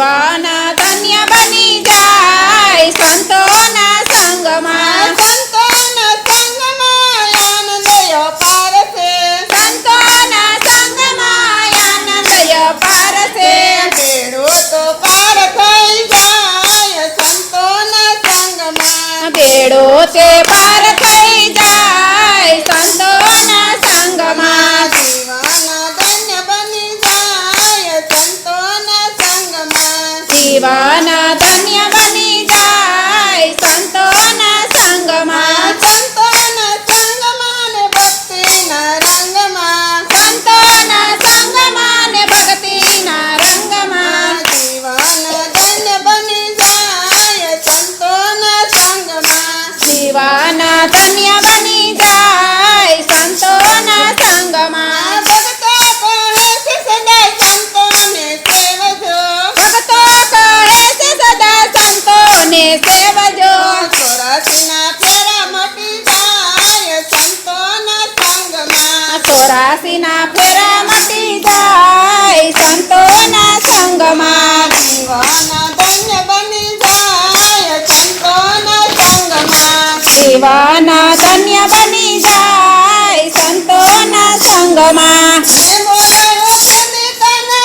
જીવન ધન્ય બની જાય. સંતોના સંગમાં. સંતોના સંગમાં આનંદય પારસે. સંતોના સંગમાં આનંદય પારસે. તો પાર થઈ જાય. સંતોના સંગમાં. ભેડો તે પાર થઈ ભક્તના ફેરા મટી જાય સંતોના સંગમાં. ચોરાસીના ફેરા મટી જાય સંતોના સંગમાં. જીવન ધન્ય બની જાય સંતોના સંગમાં. જીવન